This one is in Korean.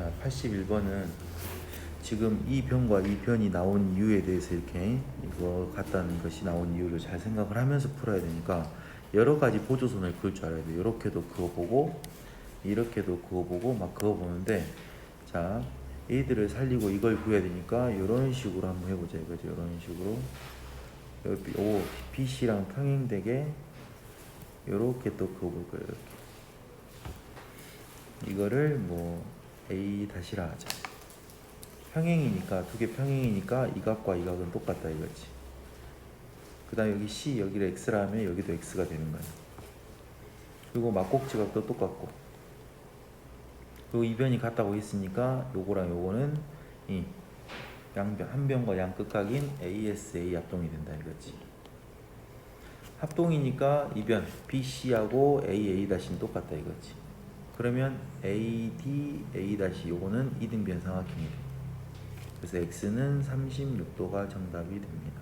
자, 81번은 지금 이 변과 이 변이 나온 이유에 대해서 이렇게 이거 같다는 것이 나온 이유를 잘 생각을 하면서 풀어야 되니까 여러 가지 보조선을 그을 줄 알아야 돼. 이렇게도 그거 보고 이렇게도 그거 보고 막 그거 보는데 자 얘들을 살리고 이걸 구해야 되니까 이런 식으로 한번 해보자 이거죠. 이런 식으로 오 BC랑 평행되게 이렇게 또 그거 볼 거예요. 이렇게 이거를 뭐 A 다시라 하자. 평행이니까 두 개 평행이니까 이 각과 이 각은 똑같다 이거지. 그다음 여기 C 여기를 X라 하면 여기도 X가 되는 거야. 그리고 막곡지각도 똑같고. 그리고 이변이 같다고 했으니까 요거랑 요거는 이 양변 한 변과 양 끝각인 ASA 합동이 된다 이거지. 합동이니까 이변 BC하고 AA 다시는 똑같다 이거지. 그러면 AD A 요거는 이등변 삼각형이 돼. 그래서 X는 36도가 정답이 됩니다.